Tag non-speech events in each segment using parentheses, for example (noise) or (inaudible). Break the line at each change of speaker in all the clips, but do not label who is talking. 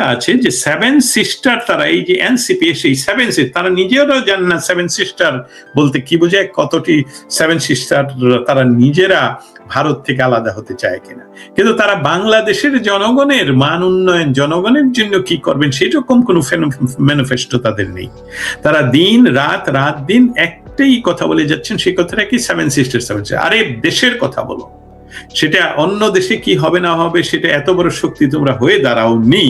লেখা আছে যে সেভেন সিস্টার তারা, এই যে এনসিপি সেই সেভেন সিস্টার তারা নিজেরাও জানেন না সেভেন সিস্টার বলতে কি বোঝায়, কতটি সেভেন সিস্টার তারা নিজেরা ভারত থেকে আলাদা হতে চায় কিনা। কিন্তু তারা বাংলাদেশের জনগণের মান উন্নয়ন, জনগণের জন্য কি করবেন, সেরকম কোনো ম্যানিফেস্টো তাদের নেই। তারা দিন, রাত রাত, দিন একটাই কথা বলে যাচ্ছেন, সেই কথাটা কি সেভেন সিস্টার সেভেন আরে, দেশের কথা বলো। সেটা অন্য দেশে কি হবে না হবে সেটা এত বড় শক্তি তোমরা হয়ে দাঁড়াও নি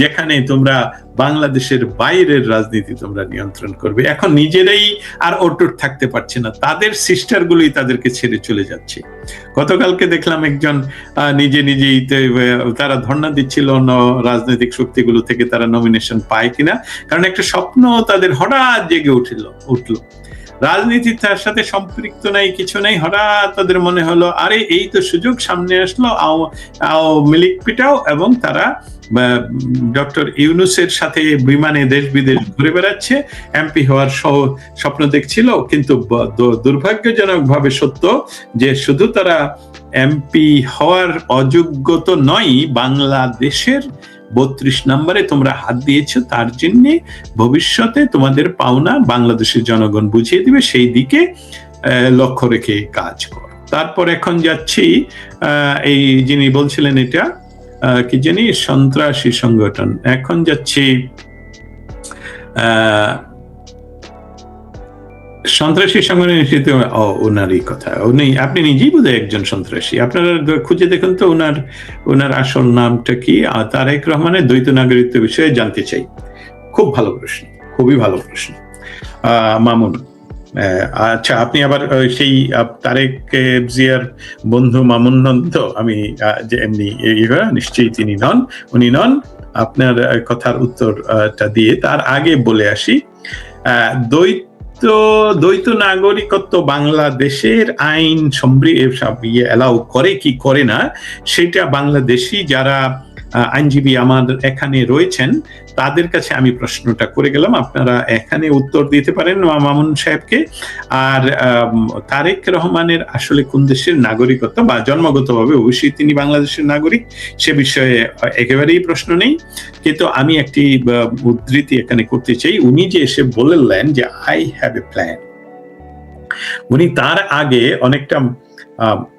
যেখানে তোমরা বাংলাদেশের বাইরের রাজনীতি তোমরা নিয়ন্ত্রণ করবে। এখন নিজেরাই আর অটুট থাকতে পারছে না। তাদের সিস্টার গুলোই তাদেরকে ছেড়ে চলে যাচ্ছে। গতকালকে দেখলাম একজন নিজে নিজেই তারা ধর্ণা দিচ্ছিল অন্য রাজনৈতিক শক্তিগুলো থেকে তারা নমিনেশন পায় কিনা। কারণ একটা স্বপ্ন তাদের হঠাৎ জেগে উঠিল, উঠল। রাজনীতি তার সাথে সম্পৃক্ত নাই, কিছু নাই। হঠাৎ তাদের মনে হলো, আরে, এই তো সুযোগ সামনে আসলো। লীগ পিটাও এবং তারা ডক্টর ইউনুসের সাথে বিমানে দেশ বিদেশ ঘুরে বেড়াচ্ছে। এমপি হওয়ার সহ, স্বপ্ন দেখছিল, কিন্তু দুর্ভাগ্যজনক ভাবে সত্য যে শুধু তারা এমপি হওয়ার অযোগ্য তো নয়, বাংলাদেশের বত্রিশ নম্বরে তোমরা হাত দিয়েছ, তার জন্য ভবিষ্যতে তোমাদের পাওনা বাংলাদেশের জনগণ বুঝিয়ে দিবে, সেই দিকে লক্ষ্য রেখে কাজ কর। তারপর এখন যাচ্ছি এই যিনি বলছিলেন এটা কি জানি, সন্ত্রাসী সংগঠন। এখন যাচ্ছি আহ সন্ত্রাসী সংগঠন ওনারই কথা। উনি, আপনি নিজেই বোধহয় একজন সন্ত্রাসী। আপনারা খুঁজে দেখুন তো ওনার ওনার আসল নামটা কি। তারেক রহমানের দ্বৈত নাগরিকত্ব বিষয়ে জানতে চাই। খুব ভালো প্রশ্ন, খুবই ভালো প্রশ্ন। মামুন আচ্ছা আপনি আবার সেই তারেক জিয়ার বন্ধু মামুন নন তো? আমি যে এমনি নিশ্চয়ই তিনি নন, উনি নন। আপনার কথার উত্তরটা দিয়ে তার আগে বলে আসি। দ্বৈত দ্বৈত নাগরিকত্ব বাংলাদেশের আইন ইয়ে অ্যালাউ করে কি করে না সেটা বাংলাদেশি যারা আইনজীবী আমার এখানে রয়েছেন, তাদের কাছে আমি প্রশ্নটা করে গেলাম। আপনারা এখানে উত্তর দিতে পারেন মামুন সাহেবকে। আর তারেক রহমানের আসলে কোন দেশের নাগরিকত্ব বা জন্মগতভাবে অবশ্যই তিনি বাংলাদেশের নাগরিক, সে বিষয়ে একেবারেই প্রশ্ন নেই। কিন্তু আমি একটি উদ্ধৃতি এখানে করতে চাই। উনি যে এসে বললেন যে আই হ্যাভ এ প্ল্যান উনি তার আগে অনেকটা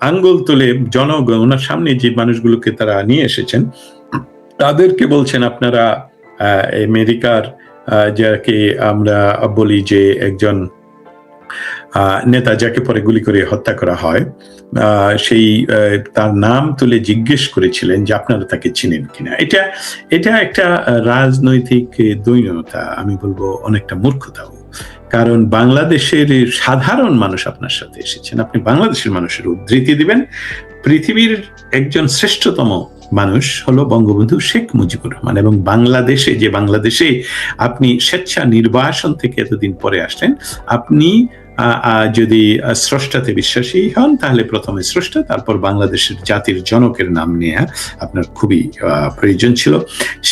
আঙ্গুল তুলে জনগণ, ওনার সামনে যে মানুষগুলোকে তারা নিয়ে এসেছেন তাদেরকে বলছেন আপনারা আমেরিকার যাকে আমরা বলি যে একজন নেতা যাকে পরে গুলি করে হত্যা করা হয় সেই তার নাম তুলে জিজ্ঞেস করেছিলেন যে আপনারা তাকে চিনেন কিনা। এটা এটা একটা রাজনৈতিক দৈনতা আমি বলব অনেকটা মূর্খতাও। কারণ বাংলাদেশের সাধারণ মানুষ আপনার সাথে এসেছেন। আপনি বাংলাদেশের মানুষের উদ্ধৃতি দিবেন। পৃথিবীর একজন শ্রেষ্ঠতম মানুষ হলো বঙ্গবন্ধু শেখ মুজিবুর রহমান এবং বাংলাদেশে, যে বাংলাদেশে আপনি স্বেচ্ছা নির্বাসন থেকে এতদিন পরে আসলেন, আপনি যদি স্রষ্টাতে বিশ্বাসী হন, তাহলে প্রথমে স্রষ্টা, তারপর বাংলাদেশের জাতির জনকের নাম নেয়া আপনার খুবই প্রয়োজন ছিল।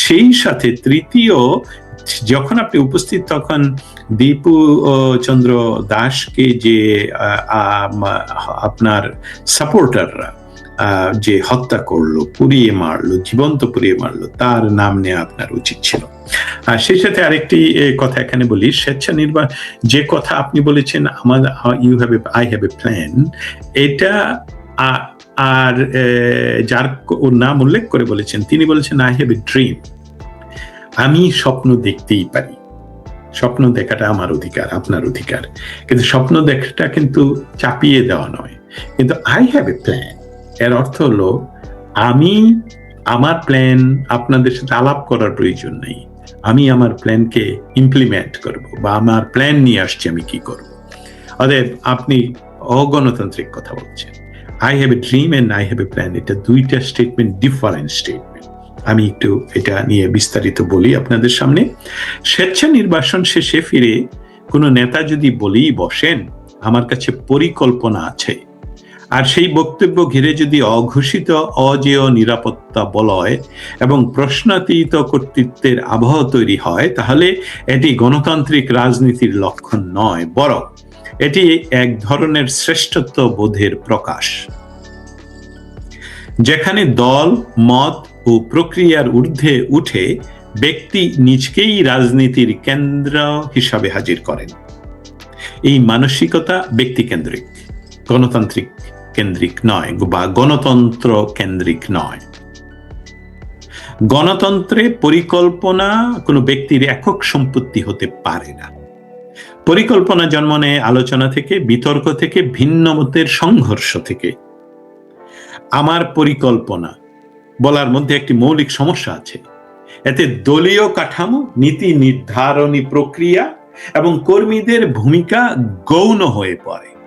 সেই সাথে তৃতীয়, যখন আপনি উপস্থিত, তখন দীপু চন্দ্র দাসকে যে আপনার সাপোর্টাররা যে হত্যা করল, পুড়িয়ে মারলো, জীবন্ত পুড়িয়ে মারলো, তার নাম নেওয়া আপনার উচিত ছিল। আর সেই সাথে আরেকটি কথা এখানে বলি স্বেচ্ছা নির্বাহ যে কথা আপনি বলেছেন, আমার you have I have a plan এটা আর যার ওর নাম উল্লেখ করে বলেছেন, তিনি বলেছেন আই হ্যাভ এ ড্রিম আমি স্বপ্ন দেখতেই পারি। স্বপ্ন দেখাটা আমার অধিকার, আপনার অধিকার। কিন্তু স্বপ্ন দেখাটা কিন্তু চাপিয়ে দেওয়া নয়। কিন্তু আই হ্যাভ এ প্ল্যান এর অর্থ হলো, আমি আমার প্ল্যান আপনাদের সাথে আলাপ করার প্রয়োজন নেই। আমি আমার প্ল্যানকে ইমপ্লিমেন্ট করব বা আমার প্ল্যান নিয়ে আসছি আমি কি করব। অতএব আপনি অগণতান্ত্রিক কথা বলছেন। I have a dream and I have a plan এটা দুইটা স্টেটমেন্ট ডিফারেন্ট স্টেটমেন্ট আমি একটু এটা নিয়ে বিস্তারিত বলি আপনাদের সামনে। স্বেচ্ছা নির্বাসন শেষে ফিরে কোনো নেতা যদি বলেই বসেন, আমার কাছে পরিকল্পনা আছে। আর সেই বক্তব্য ঘিরে যদি অঘোষিত, অজেয় নিরাপত্তা বলয় এবং প্রশ্নাতীত কর্তৃত্বের আবহ তৈরি হয়, তাহলে এটি গণতান্ত্রিক রাজনীতির লক্ষণ নয়, বরং এটি এক ধরনের শ্রেষ্ঠত্ব বোধের প্রকাশ। যেখানে দল, মত ও প্রক্রিয়ার ঊর্ধ্বে উঠে ব্যক্তি নিজকেই রাজনীতির কেন্দ্র হিসাবে হাজির করেন। এই মানসিকতা ব্যক্তিকেন্দ্রিক গণতান্ত্রিক কেন্দ্রিক নয়, বা গণতন্ত্র কেন্দ্রিক নয়। গণতন্ত্রে পরিকল্পনা কোনো ব্যক্তির একক সম্পত্তি হতে পারে না। পরিকল্পনা জন্ম নেয় আলোচনা থেকে, বিতর্ক থেকে, ভিন্ন মতের সংঘর্ষ থেকে। আমার পরিকল্পনা, বলার মধ্যে একটি মৌলিক সমস্যা আছে। এতে দলীয় কাঠামো, নীতি নির্ধারণী প্রক্রিয়া এবং কর্মীদের ভূমিকা গৌণ হয়ে পড়ে।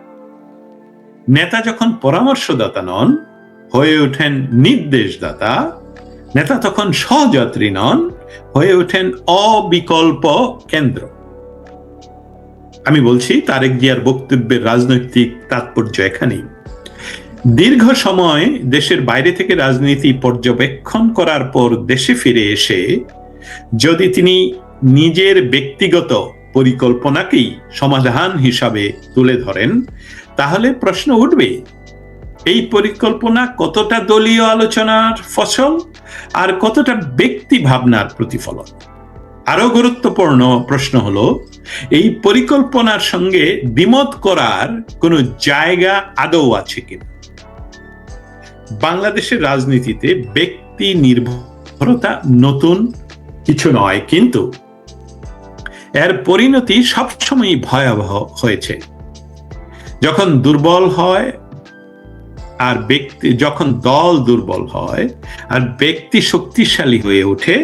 নেতা যখন পরামর্শদাতা নন, হয়ে ওঠেন নির্দেশদাতা, নেতা তখন সহযাত্রী নন, হয়ে ওঠেন অবিকল্প কেন্দ্র। আমি বলছি, তারেক জিয়ার বক্তব্যের রাজনৈতিক তাৎপর্য এখানেই। দীর্ঘ সময় দেশের বাইরে থেকে রাজনীতি পর্যবেক্ষণ করার পর দেশে ফিরে এসে, যদি তিনি নিজের ব্যক্তিগত পরিকল্পনাকেই সমাধান হিসাবে তুলে ধরেন তাহলে প্রশ্ন উঠবে, এই পরিকল্পনা কতটা দলীয় আলোচনার ফসল আর কতটা ব্যক্তি ভাবনার প্রতিফলন? আরও গুরুত্বপূর্ণ প্রশ্ন হলো, এই পরিকল্পনার সঙ্গে দ্বিমত করার কোনো জায়গা আদৌ আছে কিনা? বাংলাদেশের রাজনীতিতে ব্যক্তি নির্ভরতা নতুন কিছু নয়, কিন্তু এর পরিণতি সবসময় ভয়াবহ হয়েছে। যখন দুর্বল হয়, আর ব্যক্তি, যখন দল দুর্বল হয়, আর ব্যক্তি শক্তিশালী হয়ে ওঠে,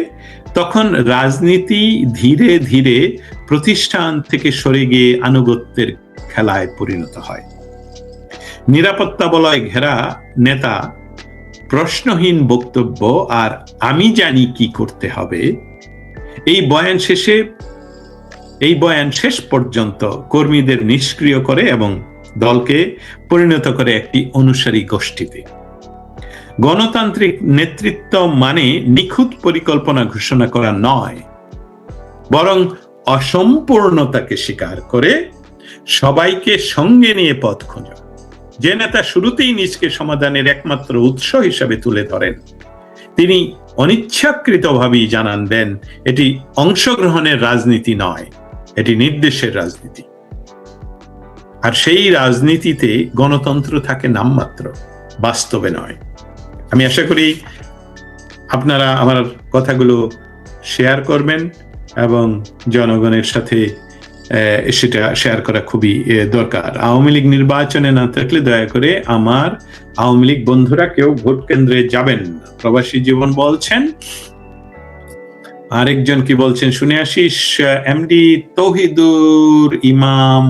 তখন রাজনীতি ধীরে ধীরে প্রতিষ্ঠান থেকে সরে গিয়ে আনুগত্যের খেলায় পরিণত হয়। নিরাপত্তা বলয় ঘেরা নেতা, প্রশ্নহীন বক্তব্য, আর আমি জানি কি করতে হবে। এই বয়ান শেষে, এই বয়ান শেষ পর্যন্ত কর্মীদের নিষ্ক্রিয় করে এবং দলকে পরিণত করে একটি অনুসারী গোষ্ঠীতে। গণতান্ত্রিক নেতৃত্ব মানে নিখুঁত পরিকল্পনা ঘোষণা করা নয়, বরং অসম্পূর্ণতাকে স্বীকার করে সবাইকে সঙ্গে নিয়ে পথ খোঁজা। যে নেতা শুরুতেই নিজকে সমাধানের একমাত্র উৎস হিসাবে তুলে ধরেন, তিনি অনিচ্ছাকৃতভাবেই জানান দেন, এটি অংশগ্রহণের রাজনীতি নয়, এটি নির্দেশের রাজনীতি। আর সেই রাজনীতিতে গণতন্ত্র থাকে নামমাত্র, বাস্তবে নয়। আমি আশা করি আপনারা আমার কথাগুলো শেয়ার করবেন এবং জনগণের সাথে সেটা শেয়ার করা খুবই দরকার। আওয়ামী লীগ নির্বাচনে না থাকলে দয়া করে আমার আওয়ামী লীগ বন্ধুরা কেউ ভোট কেন্দ্রে যাবেন প্রবাসী জীবন বলছেন, আরেকজন কি বলছেন শুনে আসিস, এমডি তৌহিদুর ইমাম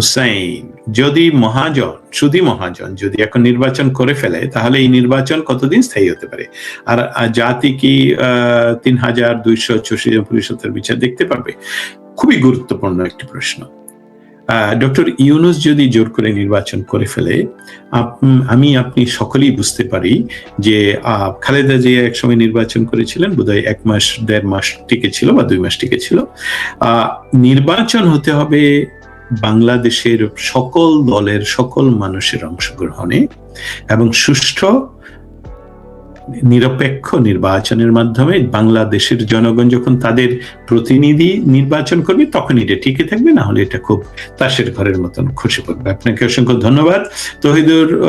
হুসাইন, যদি মহাজন, সুদী মহাজন যদি এখন নির্বাচন করে ফেলে, তাহলে এই নির্বাচন কতদিন স্থায়ী হতে পারে? আর জাতি কি তিন হাজার দুইশো জন পরিষদের বিচার দেখতে পারবে? খুবই গুরুত্বপূর্ণ একটি প্রশ্ন। ডক্টর ইউনুস যদি জোর করে নির্বাচন করে ফেলে আমি, আপনি সকলেই বুঝতে পারি যে খালেদা জিয়া একসময় নির্বাচন করেছিলেন, বোধহয় এক মাস, দেড় মাস টিকে ছিল বা দুই মাস টিকে ছিল। নির্বাচন হতে হবে বাংলাদেশের সকল দলের সকল মানুষের অংশগ্রহণে এবং সুষ্ঠু নিরপেক্ষ নির্বাচনের মাধ্যমে বাংলাদেশের জনগণ যখন তাদের প্রতিনিধি নির্বাচন করবে তখন এটা টিকে থাকবে, না হলে এটা খুব তাসের ঘরের মতন খুশি পড়বে। আপনাকে অসংখ্য ধন্যবাদ। তহিদুর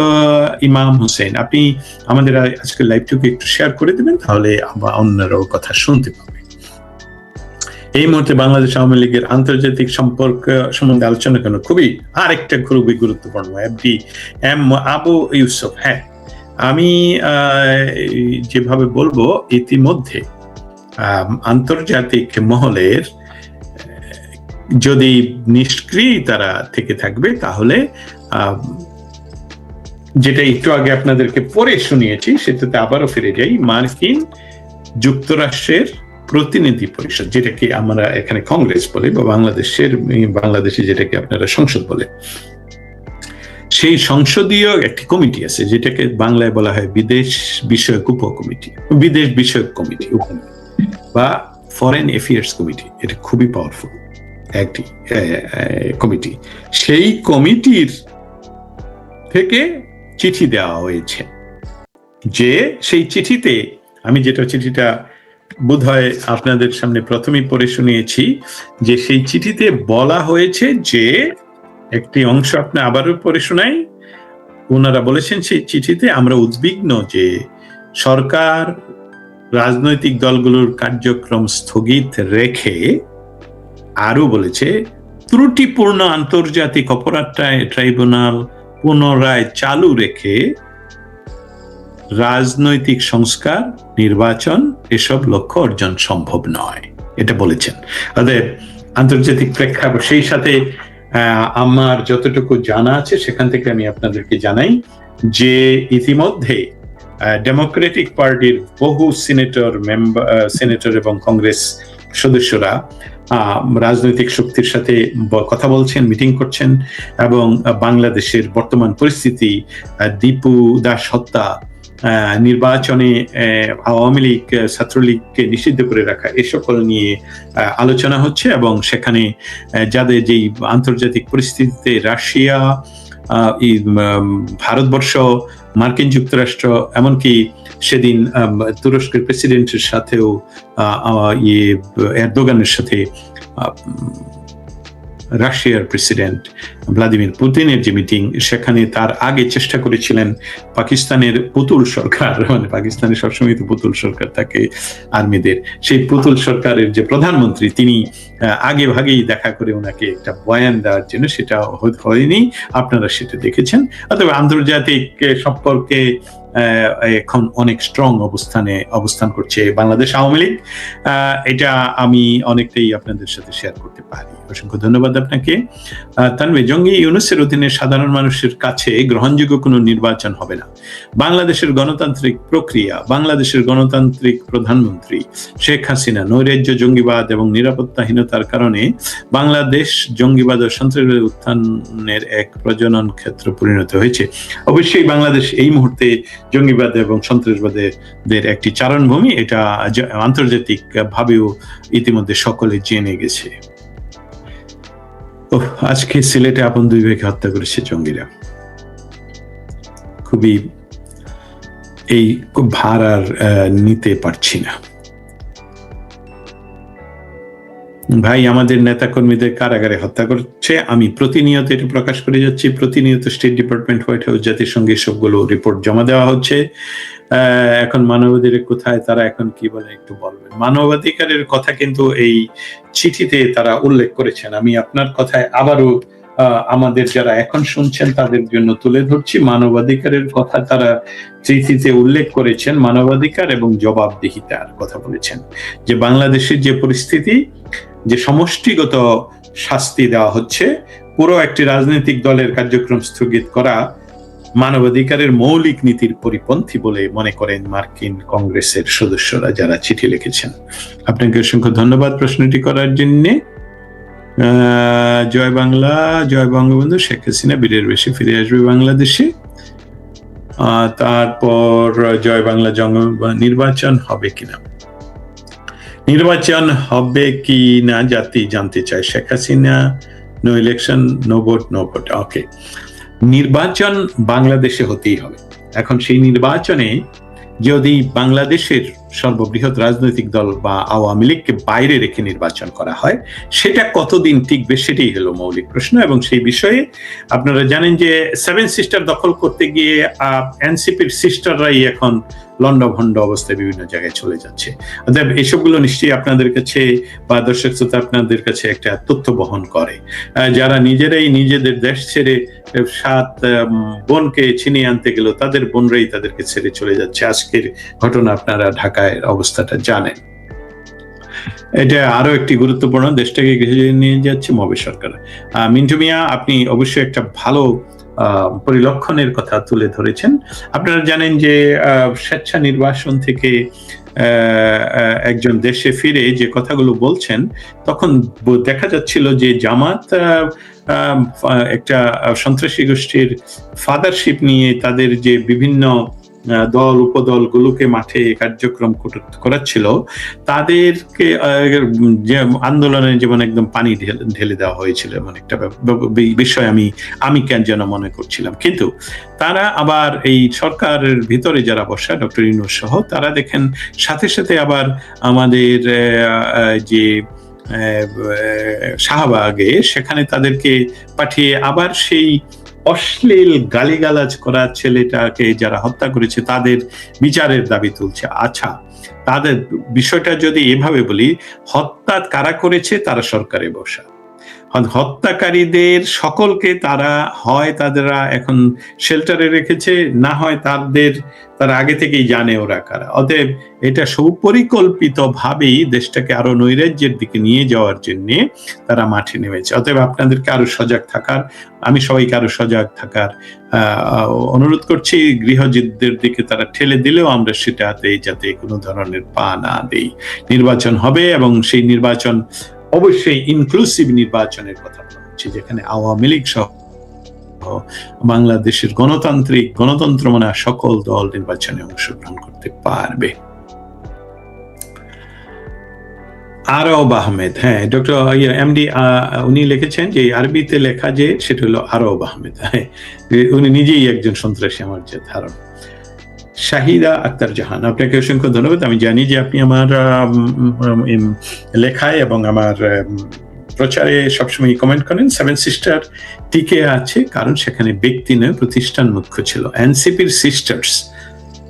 ইমাম হোসেন, আপনি আমাদের আজকের লাইভটুকু একটু শেয়ার করে দেবেন, তাহলে আমরা অন্যরাও কথা শুনতে পাবে। এই মুহূর্তে বাংলাদেশ আওয়ামী লীগের আন্তর্জাতিক সম্পর্ক সম্বন্ধে আলোচনা কেন খুবই আরেকটা খুবই গুরুত্বপূর্ণ এফডি এম আবু ইউসুফ। হ্যাঁ আমি যেভাবে বলব, ইতিমধ্যে আন্তর্জাতিক মহলের যদি নিষ্ক্রিয় তারা থেকে থাকবে, তাহলে যেটা একটু আগে আপনাদেরকে পরে শুনিয়েছি, সেটাতে আবারও ফিরে যাই। মার্কিন যুক্তরাষ্ট্রের প্রতিনিধি পরিষদ, যেটাকে আমরা এখানে কংগ্রেস বলে বা বাংলাদেশের, বাংলাদেশে যেটাকে আপনারা সংসদ বলে। সেই সংসদীয় একটি কমিটি আছে, যেটাকে বাংলায় বলা হয় বিদেশ বিষয়ক উপ কমিটি বিদেশ বিষয়ক কমিটি, বা ফরেন অ্যাফেয়ার্স কমিটি, এটা খুবই পাওয়ারফুল একটি কমিটি। সেই কমিটির থেকে চিঠি দেওয়া হয়েছে যে সেই চিঠিতে, আমি যেটা চিঠিটা বোধ হয় আপনাদের সামনে প্রথমেই পড়ে শুনিয়েছি যে সেই চিঠিতে বলা হয়েছে যে একটি অংশ আপনি আবারও পড়ে শোনাই। ওনারা বলেছেন সেই চিঠিতে আমরা উদ্বিগ্ন যে সরকার, রাজনৈতিক দলগুলোর কার্যক্রম স্থগিত রেখে আরও বলেছে, ত্রুটিপূর্ণ আন্তর্জাতিক অপরাধ ট্রাই- ট্রাইব্যুনাল পুনরায় চালু রেখে রাজনৈতিক সংস্কার, নির্বাচন, এসব লক্ষ্য অর্জন সম্ভব নয়। এটা বলেছেন। অতএব আন্তর্জাতিক প্রেক্ষাপট, সেই সাথে আমার যতটুকু জানা আছে, সেখান থেকে আমি আপনাদেরকে জানাই যে ইতিমধ্যে ডেমোক্রেটিক পার্টির বহু সিনেটর মেম্বার সিনেটর এবং কংগ্রেস সদস্যরা রাজনৈতিক শক্তির সাথে কথা বলছেন, মিটিং করছেন এবং বাংলাদেশের বর্তমান পরিস্থিতি দীপু দাস হত্যা নির্বাচনে আওয়ামী লীগ, ছাত্রলীগকে নিষিদ্ধ করে রাখা, এ সকল নিয়ে আলোচনা হচ্ছে এবং সেখানে যাদের যেই আন্তর্জাতিক পরিস্থিতিতে রাশিয়া ভারতবর্ষ, মার্কিন যুক্তরাষ্ট্র, এমনকি সেদিন তুরস্কের প্রেসিডেন্টের সাথেও ইয়ে এরদোগানের সাথে রাশিয়ার প্রেসিডেন্ট ভ্লাদিমির পুতিনের যে মিটিং, সেখানে তার আগে চেষ্টা করেছিলেন পাকিস্তানের পুতুল সরকার। মানে পাকিস্তানের সবসময় তো পুতুল সরকার থাকে আর্মিদের। সেই পুতুল সরকারের যে প্রধানমন্ত্রী, তিনি আগে ভাগেই দেখা করে ওনাকে একটা বয়ান দেওয়ার জন্য সেটা হয়নি। আপনারা সেটা দেখেছেন। অথবা আন্তর্জাতিক সম্পর্কে এখন অনেক স্ট্রং অবস্থানে অবস্থান করছে বাংলাদেশ আওয়ামী লীগ। এটা আমি অনেকটাই আপনাদের সাথে শেয়ার করতে পারি। অসংখ্য ধন্যবাদ আপনাকে। তানভীর, জঙ্গি ইউনুসের অধীনে সাধারণ মানুষের কাছে গ্রহণযোগ্য কোনো নির্বাচন হবে না। বাংলাদেশের গণতান্ত্রিক প্রক্রিয়া, বাংলাদেশের গণতান্ত্রিক প্রধানমন্ত্রী শেখ হাসিনা নৈরাজ্য জঙ্গিবাদ এবং নিরাপত্তাহীনতার কারণে বাংলাদেশ জঙ্গিবাদ ও সন্ত্রাসবাদের উত্থানের এক প্রজনন ক্ষেত্র পরিণত হয়েছে। অবশ্যই বাংলাদেশ এই মুহূর্তে জঙ্গিবাদ এবং সন্ত্রাসবাদের একটি চারণভূমি, এটা জ- আন্তর্জাতিক ভাবেও ইতিমধ্যে সকলে জেনে গেছে। আজকে সিলেটে আপন দুই ভাইকে হত্যা করেছে জঙ্গিরা। খুবই এই খুব ভার আর নিতে পারছি না। ভাই, আমাদের নেতা কর্মীদের কারাগারে হত্যা করছে। আমি প্রতিনিয়ত এটি প্রকাশ করে যাচ্ছি। প্রতিনিয়ত স্টেট ডিপার্টমেন্ট হোয়াইট হাউস জাতিসংঘে সবগুলো রিপোর্ট জমা দেওয়া হচ্ছে। এখন মানবাধিকার কোথায়? তারা এখন কি বলে একটু বলবেন? মানবাধিকারের কথা কিন্তু এই চিঠিতে তারা উল্লেখ করেছেন। আমি আপনার কথায় আবারও আমাদের যারা এখন শুনছেন, তাদের জন্য তুলে ধরছি। মানবাধিকারের কথা তারা চিঠিতে উল্লেখ করেছেন, মানবাধিকার এবং জবাবদিহিতার কথা বলেছেন। যে বাংলাদেশের যে পরিস্থিতি, যে সমষ্টিগত শাস্তি দেওয়া হচ্ছে, পুরো একটি রাজনৈতিক দলের কার্যক্রম স্থগিত করা মানবাধিকারের মৌলিক নীতির পরিপন্থী বলে মনে করেন মার্কিন কংগ্রেসের সদস্যরা যারা চিঠি লিখেছেন। আপনাকে অসংখ্য ধন্যবাদ প্রশ্নটি করার জন্য। জয় বাংলা, জয় বঙ্গবন্ধু, শেখ হাসিনা বীরের বেশি ফিরে আসবে বাংলাদেশে। তারপর জয় বাংলা জঙ্গ নির্বাচন হবে কিনা? নির্বাচন হবে কি না জাতি জানতে চায় Sheikh Hasina. No election no vote no vote okay নির্বাচন বাংলাদেশে হতেই হবে। এখন সেই নির্বাচনে যদি বাংলাদেশের সর্ববৃহৎ রাজনৈতিক দল বা আওয়ামী লীগকে বাইরে রেখে নির্বাচন করা হয়, সেটা কতদিন টিকবে সেটাই হলো মৌলিক প্রশ্ন। এবং সেই বিষয়ে আপনারা জানেন যে সেভেন সিস্টার দখল করতে গিয়ে এনসিপির সিস্টাররাই এখন লন্ডভন্ড অবস্থায় বিভিন্ন জায়গায় চলে যাচ্ছে। অতএব এসবগুলো নিশ্চয়ই আপনাদের কাছে বা দর্শক শ্রোতা আপনাদের কাছে একটা তথ্য বহন করে। যারা নিজেরাই নিজেদের দেশ ছেড়ে সাত বোনকে ছিনিয়ে আনতে গেল, তাদের বোনরাই তাদেরকে ছেড়ে চলে যাচ্ছে। আজকের ঘটনা আপনারা ঢাকায় অবস্থাটা জানেন। এটা আরও একটি গুরুত্বপূর্ণ, দেশটাকে নিয়ে যাচ্ছে মবে সরকার। মিন্টু মিয়া, আপনি অবশ্যই একটা ভালো পরিলক্ষণের কথা তুলে ধরেছেন। আপনারা জানেন যে স্বেচ্ছা নির্বাসন থেকে একজন দেশে ফিরে যে কথাগুলো বলছেন, তখন দেখা যাচ্ছিল যে জামাত একটা সন্ত্রাসী গোষ্ঠীর ফাদারশিপ নিয়ে তাদের যে বিভিন্ন দল, উপদলগুলোকে মাঠে কার্যক্রম কর- করাচ্ছিল। তাদেরকে যে আন্দোলনে যেমন একদম পানি ঢেলে- দেওয়া হয়েছিল এমন একটা বিষয় আমি আমি কেন যেন মনে করছিলাম। কিন্তু তারা আবার এই সরকারের ভিতরে যারা বসা, ডক্টর ইনুস সহ, তারা দেখেন সাথে সাথে আবার আমাদের যে শাহবাগে সেখানে তাদেরকে পাঠিয়ে আবার সেই অশ্লীল গালিগালাজ করা ছেলেটাকে যারা হত্যা করেছে, তাদের বিচারের দাবি তুলছে। আচ্ছা তাদের বিষয়টা যদি এভাবে বলি, হত্যা কারা করেছে? তারা সরকারে বসা। হত্যাকারীদের সকলকে তারা, হয় তাদেরা এখন শেল্টারে রেখেছে, না হয় তাদের, তারা আগে থেকেই জানে ওরা কারা। অতএব এটা সুপরিকল্পিত ভাবেই দেশটাকে আরও নৈরাজ্যের দিকে নিয়ে যাওয়ার জন্য তারা মাঠে নেমেছে। অতএব আপনাদেরকে আরও সজাগ থাকার, আমি সবাইকে আরও সজাগ থাকার অনুরোধ করছি, গৃহযুদ্ধের দিকে তারা ঠেলে দিলেও আমরা সেটাতে যাতে কোনো ধরনের পা না দেই। নির্বাচন হবে এবং সেই নির্বাচন অবশ্যই ইনক্লুসিভ নির্বাচনের কথা বলা হচ্ছে, যেখানে আওয়ামী লীগ সহ বাংলাদেশের গণতান্ত্রিক, গণতন্ত্র মানে সকল দল নির্বাচনে অংশগ্রহণ করতে পারবে। আরব আহমেদ হ্যাঁ ডক্টর এমডি উনি লিখেছেন যে আরবিতে লেখা যে, সেটা হলো আরব আহমেদ। হ্যাঁ উনি নিজেই একজন সন্ত্রাসী, আমার যে ধারণা। শাহিদা আক্তার জাহান। আপনাকে অসংখ্য ধন্যবাদ। আমি জানি যে আপনি আমার লেখায় এবং আমার প্রচারে সবসময় কমেন্ট করেন। সেভেন সিস্টার টিকে আছে, কারণ সেখানে ব্যক্তি নয়, প্রতিষ্ঠান মুখ্য ছিল। এনসিপির সিস্টার্স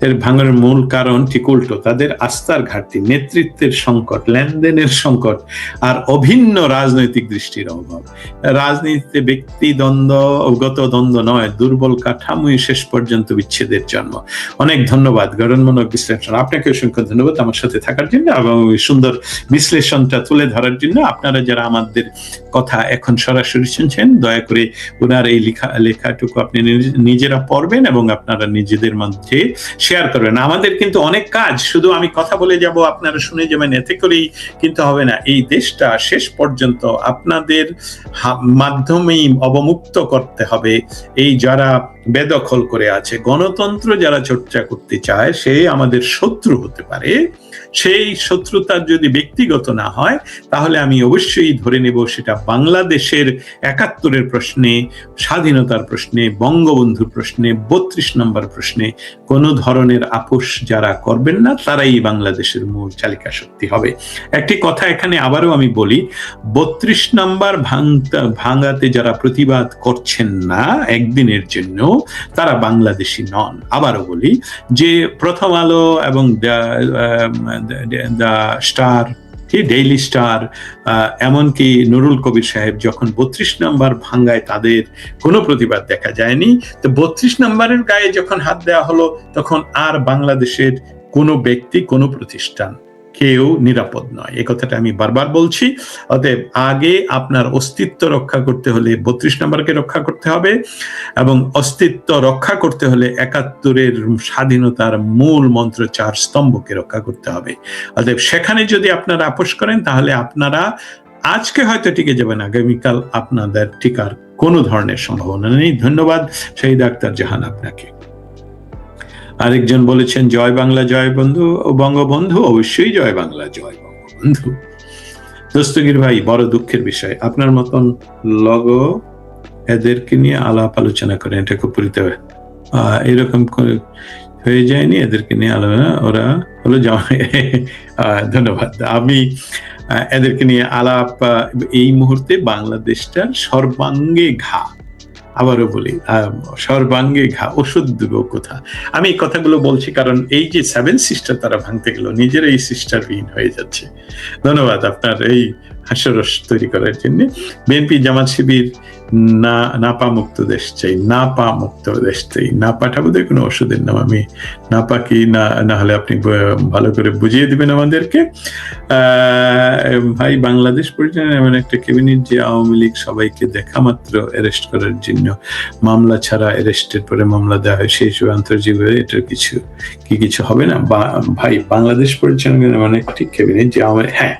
এর ভাঙার মূল কারণ ঠিক উল্টো, তাদের আস্থার ঘাটতি, নেতৃত্বের সংকট, লেনদেনের সংকট আর অভিন্ন রাজনৈতিক দৃষ্টির অভাব। রাজনীতিতে ব্যক্তি দ্বন্দ্ব গত দ্বন্দ্ব নয়, দুর্বল কাঠামোই শেষ পর্যন্ত বিচ্ছেদের জন্ম। অনেক ধন্যবাদ গঠনমূলক বিশ্লেষণ আপনাকে অসংখ্য ধন্যবাদ আমার সাথে থাকার জন্য এবং সুন্দর বিশ্লেষণটা তুলে ধরার জন্য। আপনারা যারা আমাদের কথা এখন সরাসরি শুনছেন, দয়া করে ওনার এই লেখা, লেখাটুকু আপনি নিজ- নিজেরা পড়বেন এবং আপনারা নিজেদের মধ্যে শেয়ার করবেন আমাদের কিন্তু অনেক কাজ, শুধু আমি কথা বলে যাব, আপনারা শুনে যাবেন, এতে করেই কিন্তু হবে না। এই দেশটা শেষ পর্যন্ত আপনাদের মাধ্যমেই অবমুক্ত করতে হবে। এই যারা বেদখল করে আছে। গণতন্ত্র যারা চর্চা করতে চায়, সে আমাদের শত্রু হতে পারে। সেই শত্রুতার যদি ব্যক্তিগত না হয়, তাহলে আমি অবশ্যই ধরে নেব সেটা বাংলাদেশের একাত্তরের প্রশ্নে, স্বাধীনতার প্রশ্নে, বঙ্গবন্ধুর প্রশ্নে, বত্রিশ নম্বর প্রশ্নে কোনো ধরনের আপোষ যারা করবেন না, তারাই বাংলাদেশের মূল চালিকা শক্তি হবে। একটি কথা এখানে আবারও আমি বলি, বত্রিশ নম্বর ভাঙতা ভাঙাতে যারা প্রতিবাদ করছেন না একদিনের জন্য তারা বাংলাদেশি নন। আবারও বলি যে প্রথম আলো এবং দ্য স্টার ডেইলি স্টার এমনকি নুরুল কবির সাহেব যখন বত্রিশ নাম্বার ভাঙ্গায় তাদের কোনো প্রতিবাদ দেখা যায়নি, তো বত্রিশ নাম্বারের গায়ে যখন হাত দেওয়া হলো, তখন আর বাংলাদেশের কোনো ব্যক্তি, কোনো প্রতিষ্ঠান কেউ নিরাপদ নয়। এই কথাটা আমি বারবার বলছি। অতএব আগে আপনার অস্তিত্ব রক্ষা করতে হলে বত্রিশ নম্বরকে রক্ষা করতে হবে এবং অস্তিত্ব রক্ষা করতে হলে একাত্তরের স্বাধীনতার মূল মন্ত্র চার স্তম্ভকে রক্ষা করতে হবে। অতএব সেখানে যদি আপনারা আপোষ করেন, তাহলে আপনারা আজকে হয়তো টিকে যাবেন, আগামীকাল আপনাদের টিকার কোনো ধরনের সম্ভাবনা নেই। ধন্যবাদ। শহীদ আক্তার জাহান আপনাকে। আরেকজন বলেছেন, জয় বাংলা, জয় বন্ধু ও বঙ্গবন্ধু, অবশ্যই জয় বাংলা, জয় বঙ্গবন্ধু। দস্তগীর ভাই, বড় দুঃখের বিষয়। আপনার মতন লগ এদেরকে নিয়ে আলাপ আলোচনা করেন, এটা খুব পরিতে এরকম হয়ে যায়নি, এদেরকে নিয়ে আলোচনা ওরা হলো (laughs) ধন্যবাদ। আমি এদেরকে নিয়ে আলাপ এই মুহূর্তে বাংলাদেশটার সর্বাঙ্গে ঘা। আবারও বলি সর্বাঙ্গে ঘা, ওষুধ দেব কোথা? আমি এই কথাগুলো বলছি কারণ এই যে সেভেন সিস্টার তারা ভাঙতে গেল, নিজের এই সিস্টার বিহীন হয়ে যাচ্ছে। ধন্যবাদ আপনার এই হাস্যরস তৈরি করার জন্য। বিএনপি জামাত শিবির না, নাপা মুক্ত দেশ চাই, নাপা মুক্ত দেশ চাই। নাপাটা বোধহয় কোনো ওষুধের নাম আমি, নাপা কি না না হলে আপনি ভালো করে বুঝিয়ে দিবেন আমাদেরকে। ভাই, বাংলাদেশ পরিচালনা এমন একটা ক্যাবিনেট যে আওয়ামী লীগ সবাইকে দেখা মাত্র অ্যারেস্ট করার জন্য। মামলা ছাড়া অ্যারেস্টের পরে মামলা দেওয়া হয়, সেই হিসেবে আন্তর্জাতিক এটার কিছু, কি কিছু হবে না? বা, ভাই, বাংলাদেশ পরিচালনা এমন একটি ক্যাবিনেট যে আমার হ্যাঁ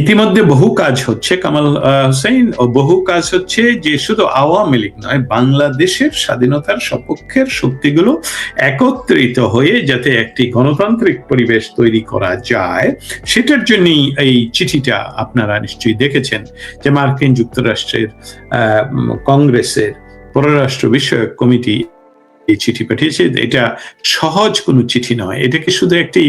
ইতিমধ্যে বহু কাজ হচ্ছে, কামাল হোসেন ও বহু কাজ হচ্ছে যে শুধু আওয়ামী লীগ নয়, বাংলাদেশের স্বাধীনতার সপক্ষের শক্তিগুলো একত্রিত হয়ে যাতে একটি গণতান্ত্রিক পরিবেশ তৈরি করা যায়, সেটার জন্যই এই চিঠিটা আপনারা নিশ্চয়ই দেখেছেন যে মার্কিন যুক্তরাষ্ট্রের কংগ্রেসের পররাষ্ট্র বিষয়ক কমিটি এই চিঠি পাঠিয়েছে। এটা সহজ কোনো চিঠি নয় এটাকে শুধু একটি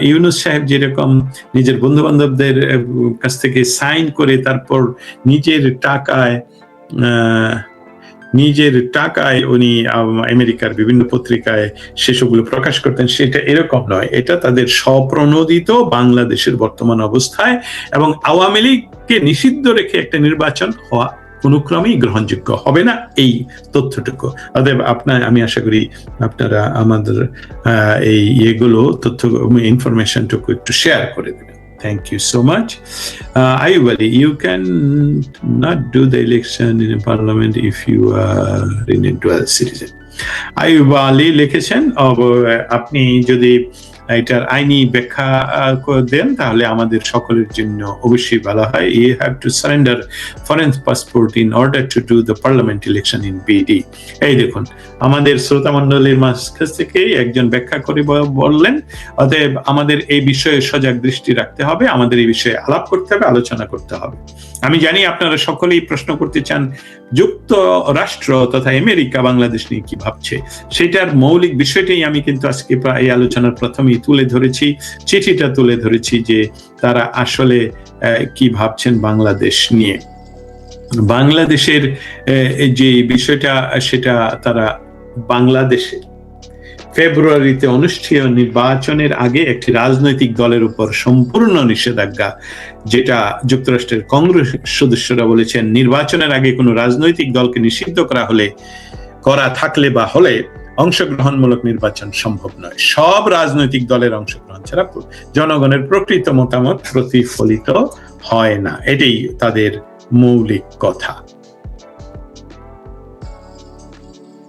ইউনুস সাহেব যেরকম নিজের বন্ধু বান্ধবদের কাছ থেকে সাইন করে তারপর নিজের টাকায় নিজের টাকায় উনি আমেরিকার বিভিন্ন পত্রিকায় সেসবগুলো প্রকাশ করতেন। সেটা এরকম নয়। এটা তাদের স্বপ্রণোদিত বাংলাদেশের বর্তমান অবস্থায় এবং আওয়ামী লীগকে নিষিদ্ধ রেখে একটা নির্বাচন হওয়া কোনো ক্রমেই গ্রহণযোগ্য। হবে না? এই তথ্যটুকু। অতএব আপনার, আমি আশা করি আপনারা আমাদের এই ইয়েগুলো, তথ্য ইনফরমেশনটুকু একটু শেয়ার করে দেবেন। Thank you so much Aib Ali you can not do the election in parliament if you are in a dual citizen Aib Ali লিখেছেন আপনি যদি এটার আইনি ব্যাখ্যা দেন, তাহলে আমাদের সকলের জন্য অবশ্যই ভালো হয়। You have to surrender foreign passport in order to do the parliament election in BD এই দেখুন আমাদের শ্রোতা মন্ডলীর মাঝ থেকে একজন ব্যাখ্যা করে বললেন। অতএব আমাদের এই বিষয়ে সজাগ দৃষ্টি রাখতে হবে, আমাদের এই বিষয়ে আলাপ করতে হবে, আলোচনা করতে হবে। আমি জানি আপনারা সকলেই প্রশ্ন করতে চান, যুক্তরাষ্ট্র তথা আমেরিকা, বাংলাদেশ নিয়ে কি ভাবছে? সেটার মৌলিক বিষয়টাই আমি কিন্তু আজকে এই আলোচনার প্রথমেই তুলে ধরেছি, চিঠিটা তুলে ধরেছি যে তারা আসলে কি ভাবছেন বাংলাদেশ নিয়ে। বাংলাদেশের যে বিষয়টা, সেটা তারা বাংলাদেশে। ফেব্রুয়ারিতে অনুষ্ঠেয় নির্বাচনের আগে একটি রাজনৈতিক দলের উপর সম্পূর্ণ নিষেধাজ্ঞা, যেটা যুক্তরাষ্ট্রের কংগ্রেস সদস্যরা বলেছেন নির্বাচনের আগে কোনো রাজনৈতিক দলকে নিষিদ্ধ করা হলে, করা থাকলে বা হলে অংশগ্রহণমূলক নির্বাচন সম্ভব নয়। সব রাজনৈতিক দলের অংশগ্রহণ ছাড়া জনগণের প্রকৃত মতামত প্রতিফলিত হয় না। এটাই তাদের মৌলিক কথা।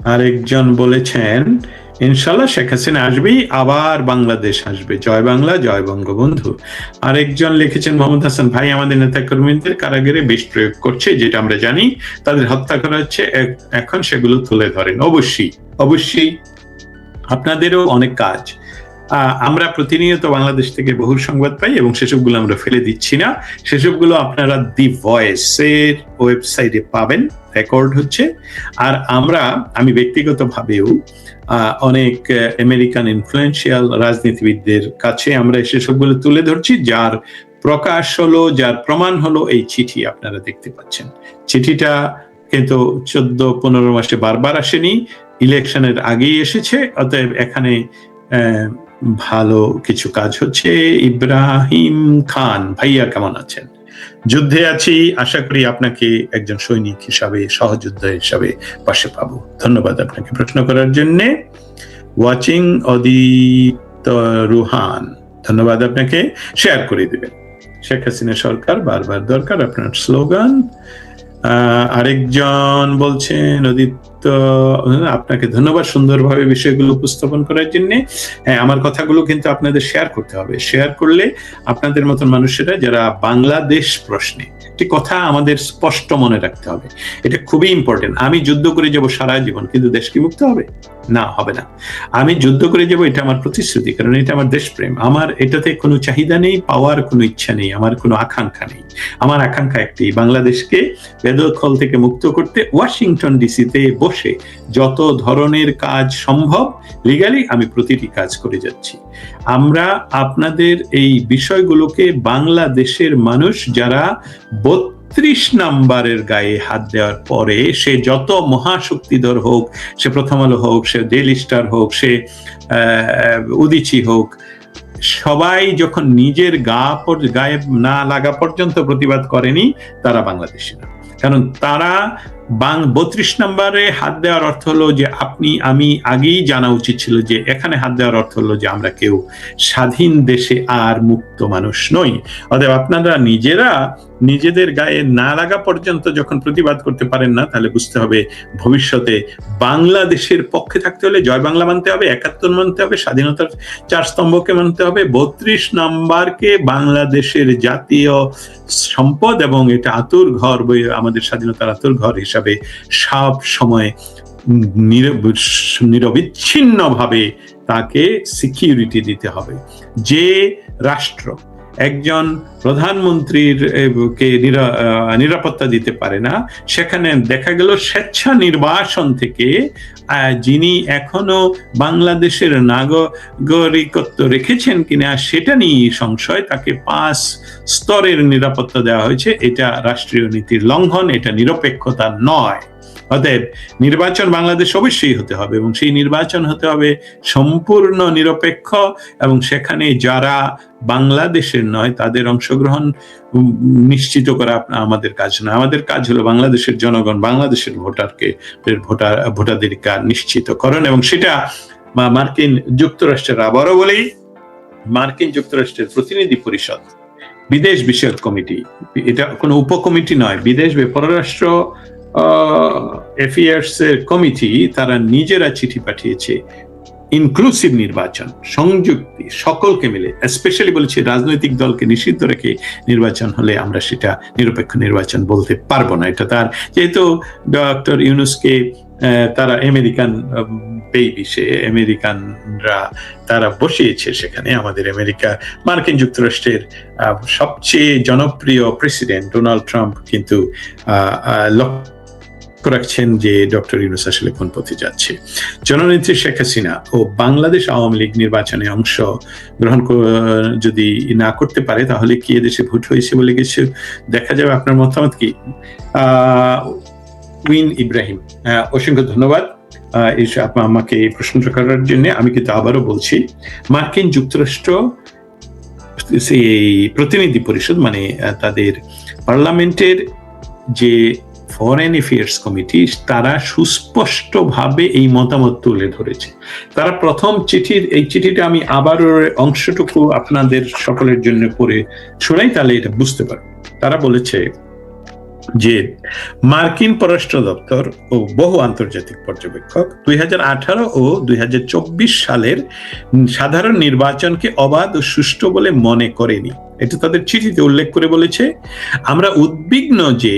আরেকজন বলেছেন, ইনশাল্লাহ শেখ হাসিনা আসবেই, আবার বাংলাদেশ আসবে। জয় বাংলা, জয় বঙ্গবন্ধু। আরেকজন লিখেছেন, মোহাম্মদ হাসান ভাই আমাদের নেতা কর্মীদের কারাগারে বিষ প্রয়োগ করছে, যেটা আমরা জানি। তাদের হত্যা করা হচ্ছে এখন সেগুলো তুলে ধরেন। অবশ্যই অবশ্যই। আপনাদেরও অনেক কাজ। আমরা প্রতিনিয়ত বাংলাদেশ থেকে বহু সংবাদ পাই এবং সেসবগুলো আমরা ফেলে দিচ্ছি না। সেসবগুলো আপনারা দি ভয়েস এর ওয়েবসাইটে পাবেন। রেকর্ড হচ্ছে। আর আমরা, আমি ব্যক্তিগতভাবেও অনেক আমেরিকান ইনফ্লুয়েন্সিয়াল রাজনীতিবিদদের কাছে আমরা সেসবগুলো তুলে ধরছি, যার প্রকাশ হলো, যার প্রমাণ হলো এই চিঠি আপনারা দেখতে পাচ্ছেন। চিঠিটা কিন্তু চোদ্দ, পনেরো মাসে বারবার আসেনি। ইলেকশনের আগেই এসেছে, অতএব এখানে ভালো কিছু কাজ হচ্ছে। ইব্রাহিম খান, ভাইয়া কেমন আছেন? যুদ্ধে আছি, আশা করি আপনাকে একজন সৈনিক হিসাবে, সহযোদ্ধা হিসাবে পাশে পাবো। ধন্যবাদ আপনাকে প্রশ্ন করার জন্যে। ওয়াচিং অদিত রুহান, ধন্যবাদ আপনাকে। শেয়ার করে দেবেন। শেখ হাসিনা সরকার বারবার দরকার, আপনার স্লোগান। আরেকজন বলছেন অদিত্য আপনাকে ধন্যবাদ সুন্দরভাবে বিষয়গুলো উপস্থাপন করার জন্য। হ্যাঁ আমার কথাগুলো কিন্তু আপনাদের শেয়ার করতে হবে। শেয়ার করলে আপনাদের মতন মানুষেরা যারা বাংলাদেশ প্রশ্নে, একটি কথা আমাদের স্পষ্ট মনে রাখতে হবে। এটা খুবই ইম্পর্টেন্ট আমি যুদ্ধ করে যাব সারা জীবন, কিন্তু দেশ কি মুক্ত হবে? না হবে না। আমি যুদ্ধ করে যাব, এটা আমার প্রতিশ্রুতি, কারণ এটা আমার দেশপ্রেম। আমার এটাতে কোনো চাহিদা নেই, পাওয়ার কোনো ইচ্ছা নেই, আমার কোনো আকাঙ্ক্ষা নেই। আমার আকাঙ্ক্ষা একটি, বাংলাদেশকে বেদখল থেকে মুক্ত করতে ওয়াশিংটন ডিসিতে বসে যত ধরনের কাজ সম্ভব লিগালি আমি প্রতিটি কাজ করে যাচ্ছি। আমরা আপনাদের এই বিষয়গুলোকে বাংলাদেশের মানুষ যারা বত্রিশ নাম্বারের গায়ে হাত দেওয়ার পরে সে যত মহাশক্তিধর হোক, সে প্রথম আলো হোক, সে ডেলি স্টার হোক, সে উদিচি হোক, সবাই যখন নিজের গা গায়ে না লাগা পর্যন্ত প্রতিবাদ করেনি, তারা বাংলাদেশি না। কারণ তারা বাং বত্রিশ নম্বরে হাত দেওয়ার অর্থ হলো যে আপনি, আমি আগেই জানা উচিত ছিল যে এখানে হাত দেওয়ার অর্থ হলো যে আমরা কেউ স্বাধীন দেশে আর মুক্ত মানুষ নই। অতএব আপনারা নিজেরা নিজেদের গায়ে না লাগা পর্যন্ত যখন প্রতিবাদ করতে পারেন না, তাহলে বুঝতে হবে ভবিষ্যতে বাংলাদেশের পক্ষে থাকতে হলে জয় বাংলা মানতে হবে, একাত্তর মানতে হবে, স্বাধীনতার চার স্তম্ভকে মানতে হবে, বত্রিশ নাম্বারকে বাংলাদেশের জাতীয় সম্পদ এবং এটা আতুর ঘর বই- আমাদের স্বাধীনতার আতুর ঘর হিসাবে সব সময় নিরবিচ্ছিন্ন ভাবে তাকে সিকিউরিটি দিতে হবে। যে রাষ্ট্র একজন প্রধানমন্ত্রীর কে নিরাপত্তা দিতে পারে না। সেখানে দেখা গেল স্বেচ্ছা নির্বাসন থেকে যিনি এখনও বাংলাদেশের নাগরিকত্ব রেখেছেন কিনা সেটা নিয়ে সংশয়। তাকে পাঁচ স্তরের নিরাপত্তা দেওয়া হয়েছে। এটা রাষ্ট্রীয় নীতির লঙ্ঘন, এটা নিরপেক্ষতা নয়। অতএব নির্বাচন বাংলাদেশ অবশ্যই হতে হবে এবং সেই নির্বাচন হতে হবে সম্পূর্ণ নিরপেক্ষ এবং সেখানে যারা বাংলাদেশের নয়, তাদের অংশগ্রহণ নিশ্চিত করা আমাদের কাজ না আমাদের কাজ হলো বাংলাদেশের জনগণ, বাংলাদেশের ভোটারকে ভোটার, ভোটাধিকার নিশ্চিতকরণ এবং সেটা মার্কিন যুক্তরাষ্ট্রের, আবারও বলেই মার্কিন যুক্তরাষ্ট্রের প্রতিনিধি পরিষদ, বিদেশ বিষয়ক কমিটি। এটা কোনো উপকমিটি নয়, বিদেশ পররাষ্ট্র অ্যাফেয়ার্স এর কমিটি তারা নিজেরা চিঠি পাঠিয়েছে ইনক্লুসিভ নির্বাচন, সংযুক্তি, সকলকে মিলে স্পেশালি বলেছে রাজনৈতিক দলকে নিষিদ্ধ রেখে নির্বাচন হলে আমরা সেটা নিরপেক্ষ নির্বাচন বলতে পারব না। এটা তার, যেহেতু ডক্টর ইউনুসকে তারা আমেরিকান বেবি সে আমেরিকানরা তারা বসিয়েছে সেখানে আমাদের আমেরিকা। মার্কিন যুক্তরাষ্ট্রের সবচেয়ে জনপ্রিয় প্রেসিডেন্ট ডোনাল্ড ট্রাম্প কিন্তু লক্ষ্য রাখছেন যে ডক্টর ইউনুস আসলে কোন পথে যাচ্ছে। জননেত্রী শেখ হাসিনা ও বাংলাদেশ আওয়ামী লীগ নির্বাচনে অংশ গ্রহণ যদি না করতে পারে, তাহলে কি এদেশে ভোট হয়েছে বলে কিছু দেখা যাবে? আপনার মতামত কি? উইন ইব্রাহিম অসংখ্য ধন্যবাদ। আমাকে এই প্রশ্নটা করার জন্য আমি কিন্তু আবারও বলছি, মার্কিন যুক্তরাষ্ট্র সেই প্রতিনিধি পরিষদ মানে তাদের পার্লামেন্টের যে ফরেন অ্যাফেয়ার্স কমিটি, তারা সুস্পষ্টভাবে এই মতামত তুলে ধরেছে। তারা প্রথম চিঠির, এই চিঠিটা আমি আবার ওর অংশটুকু আপনাদের সকলের জন্য পড়ে শোনাই, তাহলে এটা বুঝতে পারবে। তারা বলেছে যে, মার্কিন পররাষ্ট্র দপ্তর ও বহু আন্তর্জাতিক পর্যবেক্ষক দুই হাজার আঠারো ও দুই হাজার চব্বিশ সালের সাধারণ নির্বাচনকে অবাধ ও সুষ্ঠু বলে মনে করেনি। এটা তাদের চিঠিতে উল্লেখ করে বলেছে, আমরা উদ্বিগ্ন যে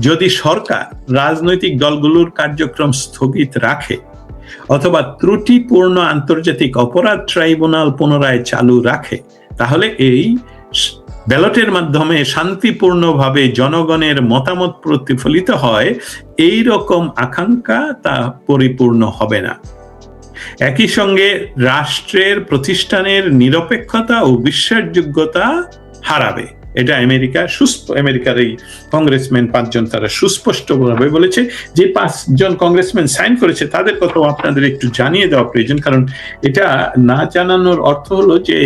যদি সরকার রাজনৈতিক দলগুলোর কার্যক্রম স্থগিত রাখে অথবা ত্রুটিপূর্ণ আন্তর্জাতিক অপরাধ ট্রাইব্যুনাল পুনরায় চালু রাখে, তাহলে এই ব্যালটের মাধ্যমে শান্তিপূর্ণভাবে জনগণের মতামত প্রতিফলিত হয়, এই রকম আকাঙ্ক্ষা তা পরিপূর্ণ হবে না। একই সঙ্গে রাষ্ট্রের প্রতিষ্ঠানের নিরপেক্ষতা ও বিশ্বাসযোগ্যতা হারাবে। এটা আমেরিকা সুস্প আমেরিকার এই কংগ্রেসম্যান পাঁচজন তারা সুস্পষ্টভাবে বলেছে যে পাঁচজন কংগ্রেসম্যান সাইন করেছে, তাদের কথাও আপনাদের একটু জানিয়ে দেওয়া প্রয়োজন। কারণ এটা না জানানোর অর্থ হলো যে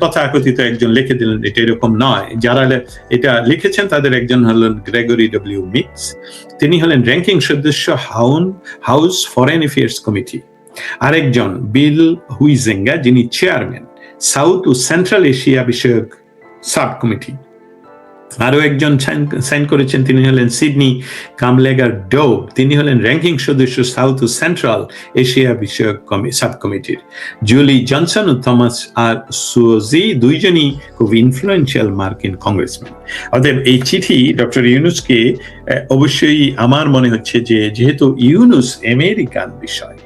তথাকথিত একজন লিখে দিলেন, এটা এরকম নয়। যারা এটা লিখেছেন তাদের একজন হলেন গ্রেগরি ডব্লিউ মিক্স তিনি হলেন র্যাঙ্কিং সদস্য হাউন, হাউস ফরেন অ্যাফেয়ার্স কমিটি। আরেকজন বিল হুইজেঙ্গা যিনি চেয়ারম্যান সাউথ ও সেন্ট্রাল এশিয়া বিষয়ক সাব কমিটি। আরও একজন সাইন করেছেন, তিনি হলেন সিডনি কামলেগার ডোব। তিনি হলেন র্যাঙ্কিং সদস্য সাউথ ও সেন্ট্রাল এশিয়া বিষয়ক সাব কমিটির। জুলি জনসন ও থমাস আর সুজি দুইজনই খুব ইনফ্লুয়েন্সিয়াল মার্কিন কংগ্রেসম্যান অতএব এই চিঠি ডক্টর ইউনুসকে অবশ্যই আমার মনে হচ্ছে যে, যেহেতু ইউনুস আমেরিকান বিষয়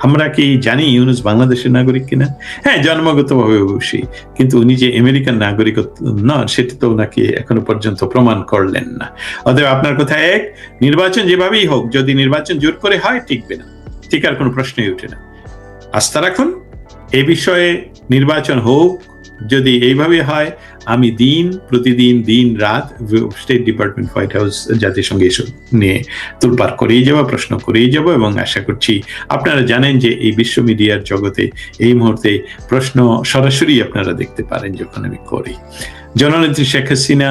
আমরা কি জানি ইউনুস বাংলাদেশের নাগরিক কিনা? হ্যাঁ জন্মগতভাবে অবশ্যই। কিন্তু উনি যে আমেরিকান নাগরিক নন সেটা তো ওনাকে এখনও পর্যন্ত প্রমাণ করলেন না। অতএব আপনার কথা এক, নির্বাচন যেভাবেই হোক, যদি নির্বাচন জোর করে হয়, টিকবে না। ঠিক আর কোনো প্রশ্নই উঠে না। আস্থা রাখুন, এ বিষয়ে নির্বাচন হোক যদি এইভাবে হয়, আমি দিন প্রতিদিন, দিন রাত স্টেট ডিপার্টমেন্ট হোয়াইট হাউস জাতিসংঘে এসব নিয়ে তোলপার করেই যাব, প্রশ্ন করেই যাব এবং আশা করছি আপনারা জানেন যে এই বিশ্ব মিডিয়ার জগতে এই মুহূর্তে প্রশ্ন সরাসরি আপনারা দেখতে পারেন যখন আমি করি। জননেত্রী শেখ হাসিনা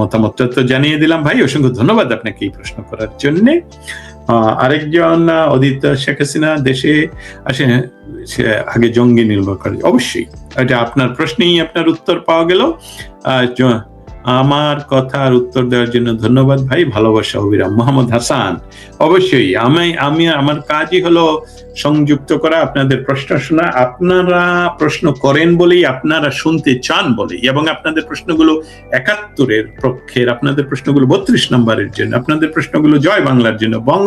মতামতটা তো জানিয়ে দিলাম। ভাই, অসংখ্য ধন্যবাদ আপনাকে এই প্রশ্ন করার জন্যে। আরেকজন অদিত শেখ হাসিনা দেশে আসে, সে আগে জঙ্গি নির্ভর করে অবশ্যই, এটা আপনার প্রশ্নেই আপনার উত্তর পাওয়া গেল। আমার কথার উত্তর দেওয়ার জন্য ধন্যবাদ ভাই, ভালোবাসা অবিরাম। মোহাম্মদ হাসান, অবশ্যই আমি আমি আমার কাজই হলো সংযুক্ত করা, আপনাদের প্রশ্ন শোনা, আপনারা প্রশ্ন করেন বলেই, আপনারা শুনতে চান বলেই, এবং আপনাদের প্রশ্নগুলো একাত্তরের পক্ষের, আপনাদের প্রশ্নগুলো বত্রিশ নম্বরের জন্য, আপনাদের প্রশ্নগুলো জয় বাংলার জন্য বঙ্গ